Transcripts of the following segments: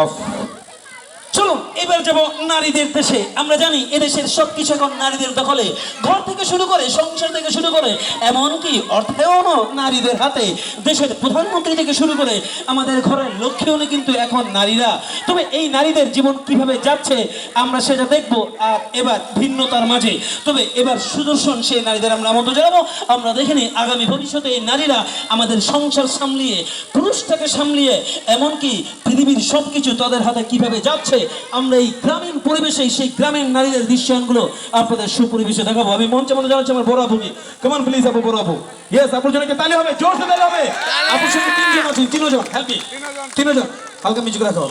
Of. চলুন। এবার যাব নারীদের দেশে। আমরা জানি এদেশের সব কিছু এখন নারীদের দখলে। ঘর থেকে শুরু করে, সংসার থেকে শুরু করে, এমনকি অর্থায়নও নারীদের হাতে। দেশের প্রধানমন্ত্রী থেকে শুরু করে আমাদের ঘরের লক্ষ্যেও কিন্তু এখন নারীরা। তবে এই নারীদের জীবন কীভাবে যাচ্ছে, আমরা সেটা দেখব আর এবার ভিন্নতার মাঝে। তবে এবার সুদর্শন সেই নারীদের আমরা আমন্ত্রণ জানাব আমরা দেখে নিই আগামী ভবিষ্যতে এই নারীরা আমাদের সংসার সামলিয়ে, পুরুষটাকে সামলিয়ে, এমনকি পৃথিবীর সব কিছু তাদের হাতে কীভাবে যাচ্ছে, আমরা এই গ্রামীণ পরিবেশে সেই গ্রামীণ নারীদের দৃশ্যায়নগুলো আপনাদের সুপরিবেশে দেখাবো। আমি মঞ্চে মনে জানাচ্ছি আমার বড় আপুকে কেমন প্লিজ আপু বড় আপু। ইয়েস আপুর জন্য কি তালি হবে জোর সে তালি হবে। আপুর সঙ্গে তিনজন আছে তিনজন হ্যাপি তিনজন। হালকা মিউজিক রাখো।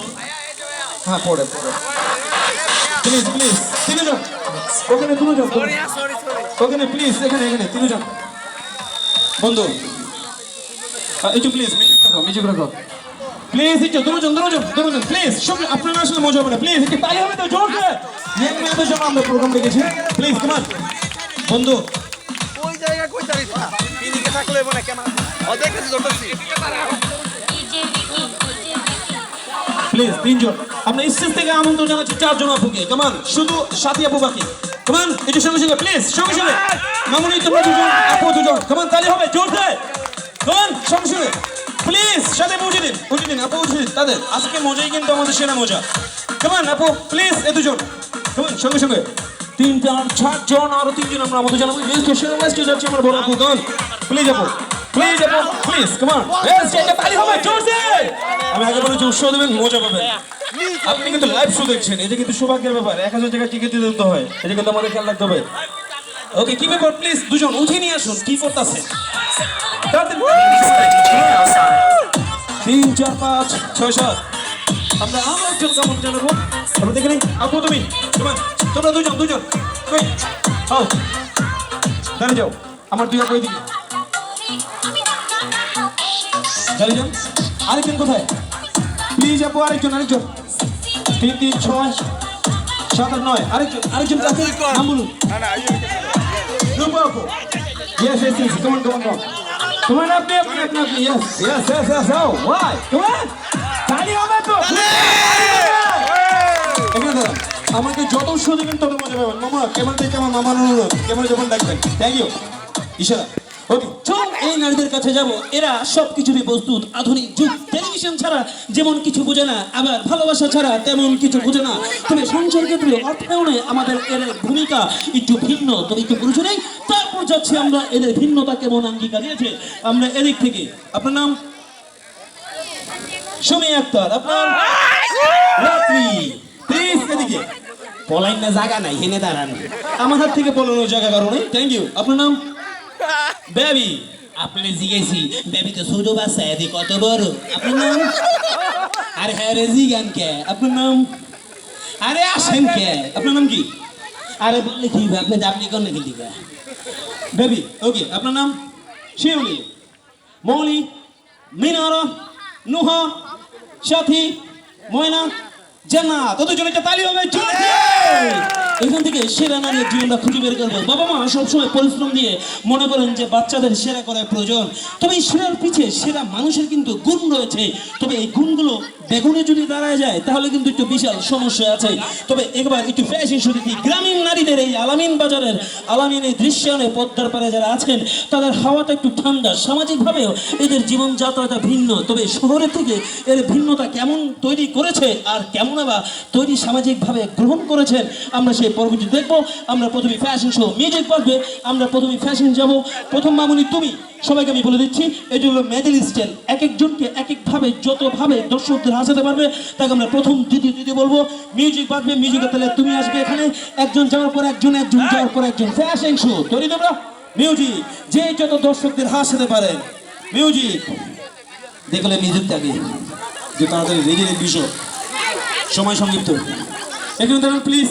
হ্যাঁ পড়ে পড়ে। প্লিজ প্লিজ তিনজন। ওখানে দুজন ওখানে প্লিজ এখানে এখানে তিনজন। বন্ধু একটু প্লিজ মিউজিক রাখো মিউজিক রাখো। প্লিজ একটু দুজন দুজন দুজন প্লিজ সব আপনারা আসলে মজা হবে না। প্লিজ একটু তালি হবে তো জোর করে। এক মিনিটের জন্য আমরা প্রোগ্রাম রেখেছি প্লিজ কমান বন্ধু। ওই জায়গা কই তারিখ এদিকে থাকলে মনে কেমন ও দেখেছি ধরতেছি প্লিজ তিনজন। আমরা স্টেজ থেকে আমন্ত্রণ জানাচ্ছি চারজন আপুকে। কমান শুধু সাথী আপু বাকি। কমান একটু সঙ্গে সঙ্গে প্লিজ সঙ্গে সঙ্গে। মামুনি তোমরা দুজন আপু দুজন। কমান তালি হবে জোর করে। কমান সঙ্গে সঙ্গে। প্লিজ সাথে পৌঁছে দিন পৌঁছে দিন, আপু পৌঁছে দিন, তাদের। আজকে মজাই কিন্তু আমাদের সেরা মজা। কেমন আপু প্লিজ এ দুজন। কমান সঙ্গে সঙ্গে। তিন চার চার জন আরও তিনজন আমরা আমাদের জানাব। এই সেরা ওয়েস্টে যাচ্ছে আমার বড় আপু প্লিজ আপু প্লিজ আপু প্লিজ কমান জোর আমি আগে বলেছি উৎসাহ দেবেন, মজা পাবেন। আপনি কিন্তু লাইভ শো দেখছেন, এটা কিন্তু সৌভাগ্যের ব্যাপার। এক হাজার টাকা টিকিট দিতে হয়, এটা কিন্তু আমাদের খেয়াল রাখতে হবে। ওকে কি ব্যাপার প্লিজ দুজন, উঠে নিয়ে আসুন, কি করতেছে? তিন চার পাঁচ ছয় সাত। আমরা আমরা একজন কেমন জানাব আমরা দেখে নিই। আপু তুমি তোমার তোমরা দুজন দুজন। কই হও। দাঁড়িয়ে যাও। আমার দুই আপু এদিকে দাঁড়িয়ে যান আরেকজন কোথায়? প্লিজ আপু আরেকজন আরেকজন। তিন তিন ছয় সাত আট নয়। আরেকজন আরেকজন কাছে নাম বলুন। রূপা আপু। ইয়েস ইয়েস ইয়েস কমান কমান কমান তোমার আপনি আপনি আপনি আপনি yes yes yes yes how why come on তালি হবে তো এখানে দাঁড়ান আমাকে যত উৎসাহ দেবেন তত মজা পাবেন মামা কেমন থেকে আমার মামার অনুরোধ কেমন যখন ডাকবেন থ্যাংক ইউ ইশারা ওকে এই নারীদের কাছে যাব। এরা সব কিছুরই প্রস্তুত। আধুনিক যুগ। টেলিভিশন ছাড়া যেমন কিছু বোঝে না আবার ভালোবাসা ছাড়া তেমন কিছু বোঝে না। তবে সংসার ক্ষেত্রে অর্থায়নে আমাদের এর ভূমিকা একটু ভিন্ন। তবে একটু বুঝে নেই। তারপর যাচ্ছি আমরা এদের ভিন্নতা কেমন অঙ্গীকার দিয়েছে। আমরা এদিক থেকে আপনার নাম? সুমি আক্তার। আপনার? রাত্রি। প্লিজ এদিকে। পলাইন না জায়গা নাই হেনে দাঁড়ান। আমার হাত থেকে পলানোর জায়গা কারণে থ্যাংক ইউ আপনার নাম? বেবি আপনি জিজ্ঞেসি বেবি তো ছোট বাচ্চা এদি কত বড়? আপনার নাম? আরে হ্যাঁ রে জিগান কে, আপনার নাম? আরে আসেন কে, আপনার নাম কি? আরে বললে কি? আপনি আপনি কোন নাকি দিবা? বেবি ওকে, আপনার নাম? শিউলি, মৌলি, মিনারা, নুহা, সাথী, ময়না, জান্নাত। ওদের জন্য একটা তালি হবে জোরে! এখান থেকে সেরা নারীর জীবনটা খুঁজে বের করব। বাবা মা সবসময় পরিশ্রম দিয়ে মনে করেন যে বাচ্চাদের সেরা করার প্রয়োজন। তবে এই সেরার পিছে সেরা মানুষের কিন্তু গুণ রয়েছে। তবে এই গুণগুলো বেগুনে যদি দাঁড়ায় যায়, তাহলে কিন্তু একটু বিশাল সমস্যা আছে। তবে একবার একটু ফ্যাশন দিই গ্রামীণ নারীদের এই আলামিন বাজারের, আলামিন এই দৃশ্যায়নে পদ্মার পারে যারা আছেন, তাদের হাওয়াটা একটু ঠান্ডা। সামাজিকভাবেও এদের জীবনযাত্রাটা ভিন্ন। তবে শহরের থেকে এর ভিন্নতা কেমন তৈরি করেছে আর কেমন বা তৈরি সামাজিকভাবে গ্রহণ করেছেন, আমরা সেই পর্বটি দেখব আমরা প্রথমে ফ্যাশন শো মিউজিক পারবে আমরা প্রথমে ফ্যাশন যাব। প্রথম মামুনি তুমি? সবাইকে আমি বলে দিচ্ছি এটি হলো মেডেল স্টাইল এক একজনকে এক একভাবে যতভাবে দর্শকদের হাসাতে পারবে তাকে আমরা প্রথম দ্বিতীয় তৃতীয় বলব। মিউজিক বাজবে মিউজিকের তাহলে তুমি আসবে এখানে। একজন যাওয়ার পর একজন একজন যাওয়ার পর একজন। ফ্যাশন শো তৈরি তোমরা? মিউজিক যে যত দর্শকদের হাসাতে পারেন মিউজিক দেখলে মিউজিকটাকে যে তাড়াতাড়ি রেগে বিষয়। সময় সংক্ষিপ্ত। এখানে দাঁড়ান প্লিজ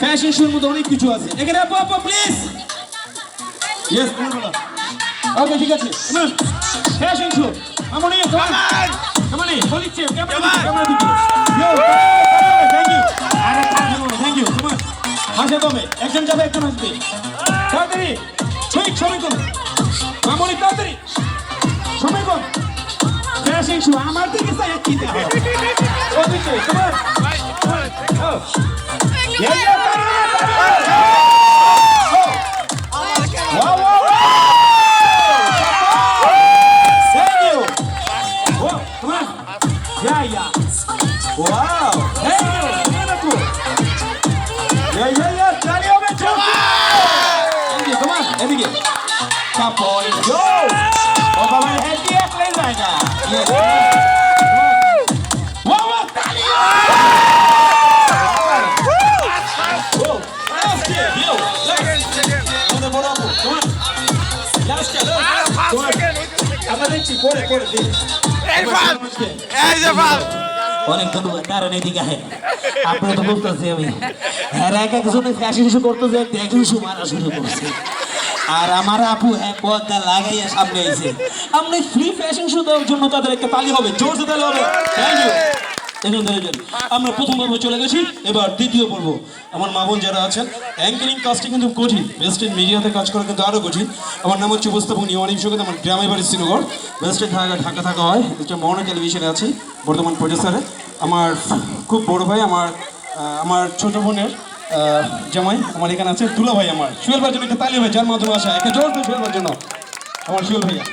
ফ্যাশন শোর মধ্যে অনেক কিছু আছে। এখানে আপু আপু প্লিজ ইয়েস ওকে ঠিক আছে। ফ্যাশন শো আমনি আমনি বলিচ্ছে ক্যামেরা ক্যামেরা দিকে থ্যাংক ইউ আরে থ্যাংক ইউ তোমার হাসে তবে একজন যাবে একজন আসবে। তাড়াতাড়ি ঠিক সময় কম মামনি তাড়াতাড়ি। সময় কম ফ্যাশন শো আমার দিকে ওদিকে তোমার Yeah, yeah. Wow. Thank you. Yeah, yeah, yeah. Charlie over. Thank you. Come on. এদিকে Kapoy. Go. ও বাবা হেড দিয়ে প্লে জায়গা Yes. Wow, wow. তালি। Whoa. Last year. Yo. আমাদের বড় আপু। Come on. Last year. Come on. দেখছি পরে পরে দিই এই ফাল এই যে ফাল অনেক ধন্যবাদ কারণ এদিকে আহে আপনি তো বলতেছি আমি। হ্যাঁ এক একজনে ফ্যাশন শো করতেছে একজন শো মারা শুরু করছে। আর আমার আপু হ্যাঁ পর্দা লাগাইয়া সামনে আইছে। আপনি ফ্রি ফ্যাশন শো দেওয়ার জন্য তাদের একটা তালি হবে জোরসে তালি হবে। থ্যাংক ইউ দেখুন আমরা প্রথম পর্ব চলে গেছি, এবার দ্বিতীয় পর্ব। আমার মা বোন যারা আছেন অ্যাঙ্কারিং কাজটি কিন্তু কঠিন। বেস্ট ইন মিডিয়াতে কাজ করা কিন্তু আরও কঠিন। আমার নাম হচ্ছে উপস্থাপক নিয়মানিক সঙ্গে আমার গ্রামে বাড়ি শ্রীনগর। বেস্ট ইন ঢাকা ঢাকা থাকা হয়। হচ্ছে মহানা টেলিভিশনে আছি, বর্তমান প্রডিউসারে আমার খুব বড় ভাই, আমার আমার ছোট বোনের জামাই, আমার এখানে আছে তুলা ভাই আমার। সুয়েল ভাই জন্য একটা তালি ভাই, যার মাধ্যমে আসা। একটা জোর জন্য। আমার সুয়েল ভাইয়া।